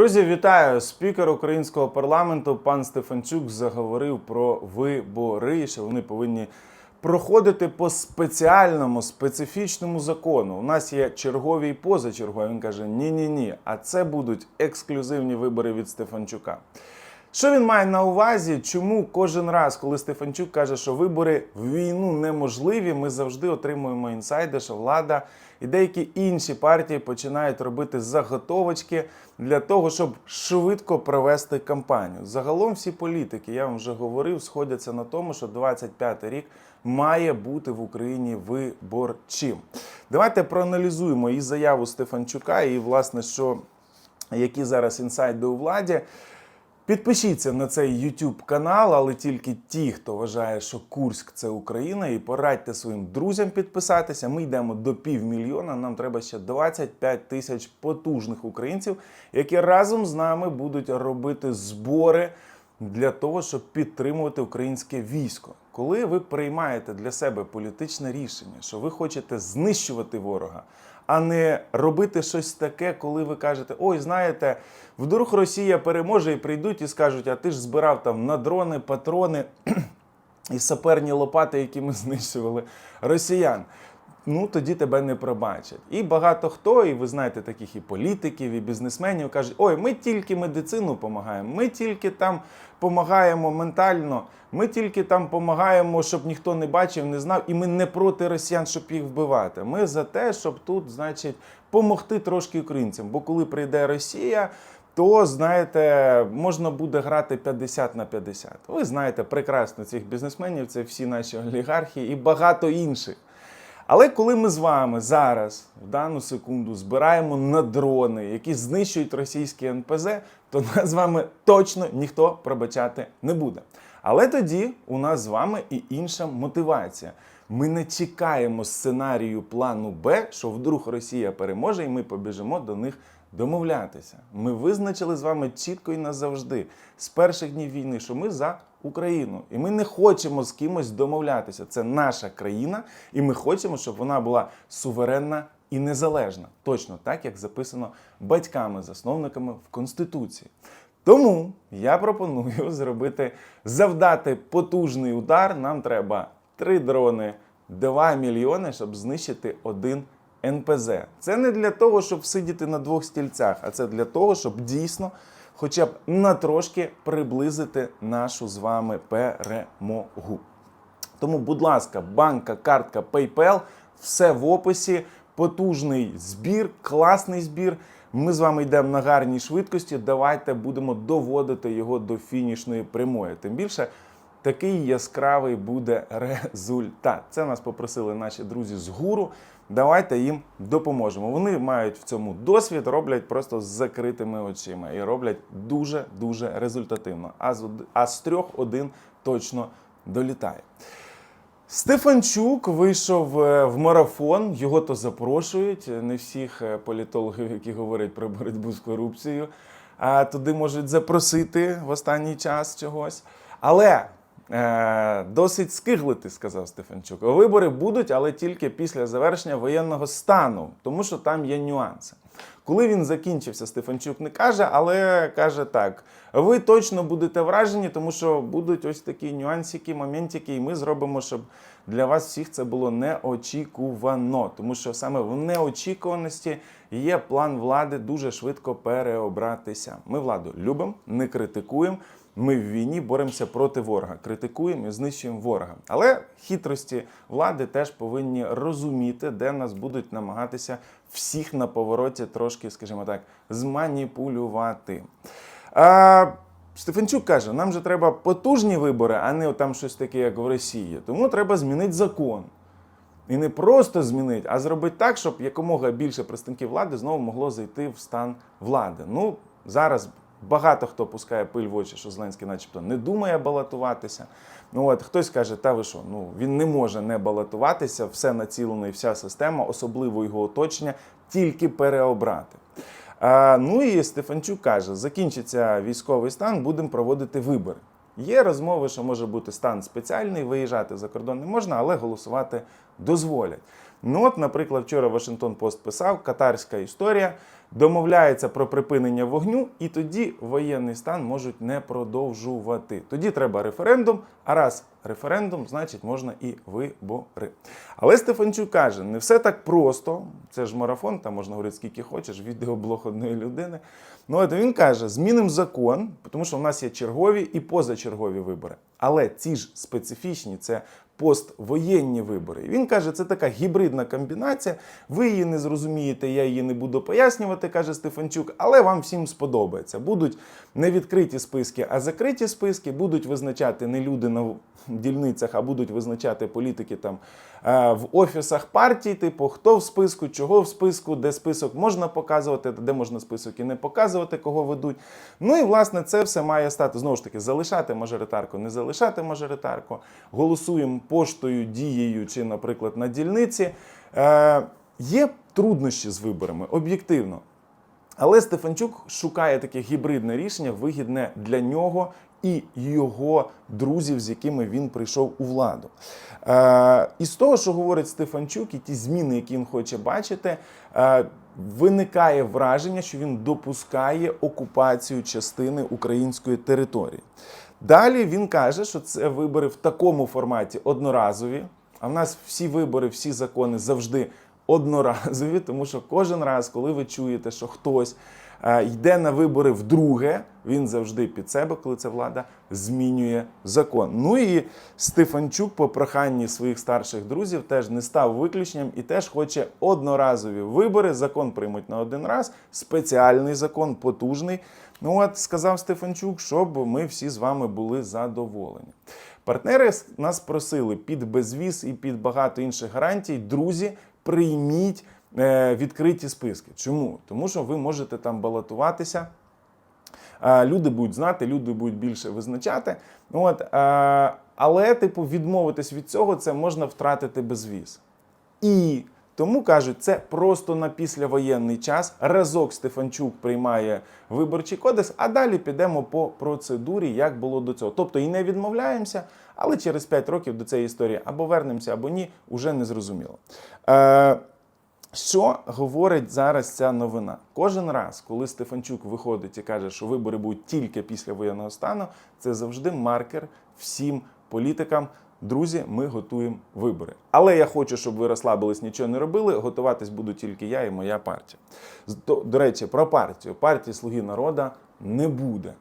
Друзі, вітаю! Спікер українського парламенту пан Стефанчук заговорив про вибори, що вони повинні проходити по спеціальному специфічному закону. У нас є чергові і позачергові. Він каже: ні, ні, ні. А це будуть ексклюзивні вибори від Стефанчука. Що він має на увазі? Чому кожен раз, коли Стефанчук каже, що вибори в війну неможливі, ми завжди отримуємо інсайди, що влада і деякі інші партії починають робити заготовочки для того, щоб швидко провести кампанію. Загалом всі політики, я вам вже говорив, сходяться на тому, що 25 рік має бути в Україні виборчим. Давайте проаналізуємо і заяву Стефанчука, і власне, що які зараз інсайди у владі. Підпишіться на цей YouTube канал, але тільки ті, хто вважає, що Курськ це Україна, і порадьте своїм друзям підписатися. Ми йдемо до півмільйона. Нам треба ще 25 тисяч потужних українців, які разом з нами будуть робити збори для того, щоб підтримувати українське військо. Коли ви приймаєте для себе політичне рішення, що ви хочете знищувати ворога, а не робити щось таке, коли ви кажете, ой, знаєте, вдруг Росія переможе і прийдуть і скажуть, а ти ж збирав там на дрони, патрони і саперні лопати, які ми знищували росіян. Ну тоді тебе не пробачать. І багато хто, і ви знаєте таких і політиків, і бізнесменів кажуть: ой, ми тільки медицину допомагаємо, ми тільки там допомагаємо ментально, ми тільки там допомагаємо, щоб ніхто не бачив, не знав, і ми не проти росіян, щоб їх вбивати. Ми за те, щоб тут, значить, помогти трошки українцям. Бо коли прийде Росія. То знаєте, можна буде грати 50 на 50. Ви знаєте прекрасно цих бізнесменів, це всі наші олігархи і багато інших. Але коли ми з вами зараз, в дану секунду, збираємо на дрони, які знищують російські НПЗ, то нас з вами точно ніхто пробачати не буде. Але тоді у нас з вами і інша мотивація. Ми не чекаємо сценарію плану Б, що вдруг Росія переможе, і ми побіжимо до них домовлятися. Ми визначили з вами чітко і назавжди з перших днів війни, що ми за Україну, і ми не хочемо з кимось домовлятися. Це наша країна, і ми хочемо, щоб вона була суверенна і незалежна, точно так, як записано батьками, засновниками в Конституції. Тому я пропоную зробити завдати потужний удар. Нам треба три дрони, 2 мільйони, щоб знищити один НПЗ. Це не для того, щоб сидіти на двох стільцях, а це для того, щоб дійсно, хоча б на трошки приблизити нашу з вами перемогу. Тому, будь ласка, банка, картка, PayPal, все в описі. Потужний збір, класний збір. Ми з вами йдемо на гарній швидкості. Давайте будемо доводити його до фінішної прямої. Тим більше такий яскравий буде результат. Це нас попросили наші друзі з гуру. Давайте їм допоможемо. Вони мають в цьому досвід, роблять просто з закритими очима і роблять дуже дуже результативно. А з, а з трьох один точно долітає. Стефанчук вийшов е, в марафон, його то запрошують. Не всіх е, політологів, які говорять про боротьбу з корупцією, а туди можуть запросити в останній час чогось. Але е, досить скиглити, сказав Стефанчук. Вибори будуть, але тільки після завершення воєнного стану, тому що там є нюанси. Коли він закінчився, Стефанчук не каже, але каже так: ви точно будете вражені, тому що будуть ось такі нюансики, моментики, і ми зробимо, щоб для вас всіх це було неочікувано. Тому що саме в неочікуваності є план влади дуже швидко переобратися. Ми владу любимо, не критикуємо. Ми в війні боремося проти ворога, критикуємо і знищуємо ворога. Але хитрості влади теж повинні розуміти, де нас будуть намагатися всіх на повороті трошки, скажімо так, зманіпулювати. А, Стефанчук каже: нам же треба потужні вибори, а не там щось таке, як в Росії. Тому треба змінити закон. І не просто змінити, а зробити так, щоб якомога більше представників влади знову могло зайти в стан влади. Ну, зараз багато хто пускає пиль в очі, що Зеленський начебто не думає балотуватися. Ну от хтось каже, та ви що, ну він не може не балотуватися, все націлено і вся система, особливо його оточення, тільки переобрати. А, ну і Стефанчук каже: закінчиться військовий стан, будемо проводити вибори. Є розмови, що може бути стан спеціальний, виїжджати за кордон не можна, але голосувати дозволять. Ну от, наприклад, вчора Вашингтон Пост писав катарська історія. Домовляються про припинення вогню, і тоді воєнний стан можуть не продовжувати. Тоді треба референдум. А раз референдум, значить можна і вибори. Але Стефанчук каже, не все так просто. Це ж марафон, там можна говорити скільки хочеш, відеоблог одної людини. Ну от він каже: змінимо закон, тому що в нас є чергові і позачергові вибори. Але ці ж специфічні це поствоєнні вибори. Він каже, це така гібридна комбінація. Ви її не зрозумієте, я її не буду пояснювати, каже Стефанчук, але вам всім сподобається. Будуть не відкриті списки, а закриті списки, будуть визначати не люди на дільницях, а будуть визначати політики там е, в офісах партій, типу хто в списку, чого в списку, де список можна показувати, де можна список і не показувати, кого ведуть. Ну і власне це все має стати знову ж таки залишати мажоритарку, не залишати мажоритарку. Голосуємо поштою, дією чи, наприклад, на дільниці. Е, є труднощі з виборами, об'єктивно. Але Стефанчук шукає таке гібридне рішення, вигідне для нього і його друзів, з якими він прийшов у владу. Е, і з того, що говорить Стефанчук, і ті зміни, які він хоче бачити, е, виникає враження, що він допускає окупацію частини української території. Далі він каже, що це вибори в такому форматі одноразові. А в нас всі вибори, всі закони завжди одноразові, тому що кожен раз, коли ви чуєте, що хтось е, йде на вибори вдруге, він завжди під себе, коли це влада, змінює закон. Ну і Стефанчук, по проханні своїх старших друзів, теж не став виключенням і теж хоче одноразові вибори. Закон приймуть на один раз, спеціальний закон, потужний. Ну от сказав Стефанчук, щоб ми всі з вами були задоволені. Партнери нас просили під безвіз і під багато інших гарантій. Друзі, прийміть е, відкриті списки. Чому? Тому що ви можете там балотуватися. Е, Люди будуть знати, люди будуть більше визначати. От, е, але, типу, відмовитись від цього це можна втратити безвіз. І тому кажуть, це просто на післявоєнний час. Разок Стефанчук приймає виборчий кодекс, а далі підемо по процедурі, як було до цього. Тобто і не відмовляємося, але через 5 років до цієї історії або вернемося, або ні, уже не зрозуміло. Е, що говорить зараз ця новина? Кожен раз, коли Стефанчук виходить і каже, що вибори будуть тільки після воєнного стану, це завжди маркер всім політикам. Друзі, ми готуємо вибори. Але я хочу, щоб ви розслабились, нічого не робили. Готуватись буду тільки я і моя партія. До, до речі, про партію. Партії Слуги народу не буде.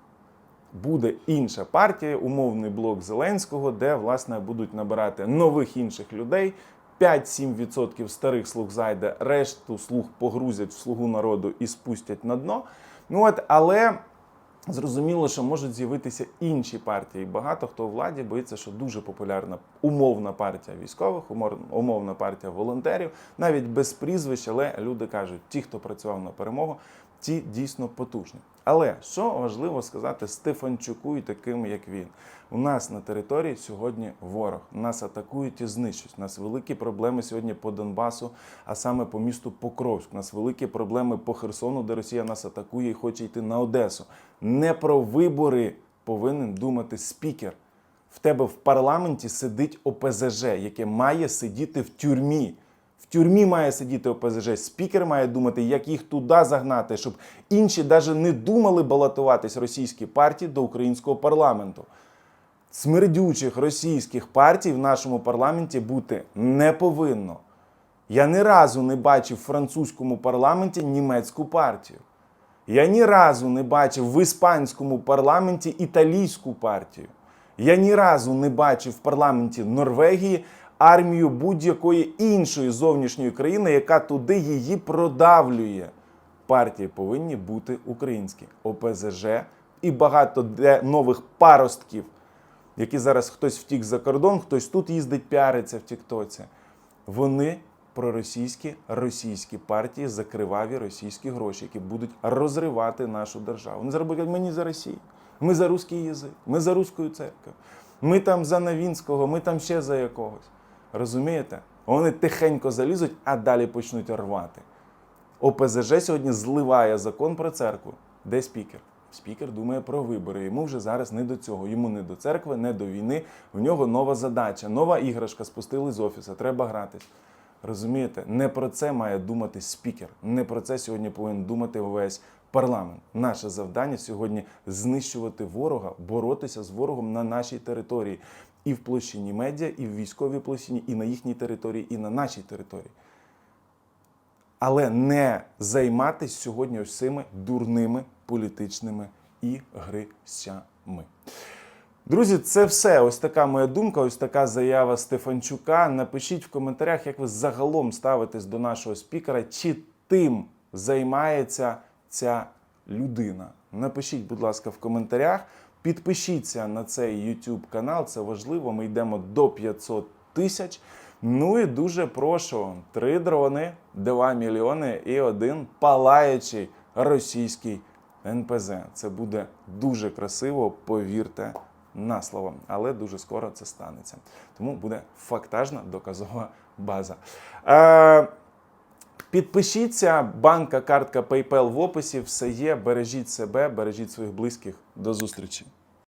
Буде інша партія, умовний блок Зеленського, де власне будуть набирати нових інших людей. 5-7% старих слуг зайде, решту слуг погрузять в слугу народу і спустять на дно. Ну от, але зрозуміло, що можуть з'явитися інші партії. Багато хто у владі боїться, що дуже популярна умовна партія військових, умовна партія волонтерів, навіть без прізвищ, але люди кажуть, ті, хто працював на перемогу, ті дійсно потужні. Але що важливо сказати Стефанчуку і таким, як він, у нас на території сьогодні ворог. Нас атакують і знищують. У нас великі проблеми сьогодні по Донбасу, а саме по місту Покровськ. У нас великі проблеми по Херсону, де Росія нас атакує і хоче йти на Одесу. Не про вибори повинен думати спікер. В тебе в парламенті сидить ОПЗЖ, яке має сидіти в тюрмі. В тюрмі має сидіти ОПЗЖ. Спікер має думати, як їх туди загнати, щоб інші навіть не думали балотуватись російські партії до українського парламенту. Смердючих російських партій в нашому парламенті бути не повинно. Я ні разу не бачив в французькому парламенті німецьку партію. Я ні разу не бачив в іспанському парламенті італійську партію. Я ні разу не бачив в парламенті Норвегії армію будь-якої іншої зовнішньої країни, яка туди її продавлює. Партії повинні бути українські, ОПЗЖ і багато де нових паростків, які зараз хтось втік за кордон, хтось тут їздить, піариться в Тіктоці. Вони проросійські російські партії за криваві російські гроші, які будуть розривати нашу державу. Вони ми не за Росію, ми за русський язик, ми за руську церкву, ми там за Новінського, ми там ще за якогось. Розумієте? Вони тихенько залізуть, а далі почнуть рвати. ОПЗЖ сьогодні зливає закон про церкву. Де спікер? Спікер думає про вибори. Йому вже зараз не до цього. Йому не до церкви, не до війни. В нього нова задача, нова іграшка спустили з офісу. Треба гратись. Розумієте, не про це має думати спікер. Не про це сьогодні повинен думати весь парламент. Наше завдання сьогодні знищувати ворога, боротися з ворогом на нашій території, і в площині медіа, і в військовій площині, і на їхній території, і на нашій території. Але не займатися сьогодні ось цими дурними політичними ігрищами. Друзі, це все. Ось така моя думка, ось така заява Стефанчука. Напишіть в коментарях, як ви загалом ставитесь до нашого спікера, чи тим займається ця людина. Напишіть, будь ласка, в коментарях. Підпишіться на цей YouTube канал, це важливо. Ми йдемо до 500 тисяч. Ну і дуже прошу: три дрони, 2 мільйони і один палаючий російський НПЗ. Це буде дуже красиво, повірте на слово. Але дуже скоро це станеться. Тому буде фактажна доказова база. Е, Підпишіться, банка, картка PayPal в описі. Все є. Бережіть себе, бережіть своїх близьких. До зустрічі.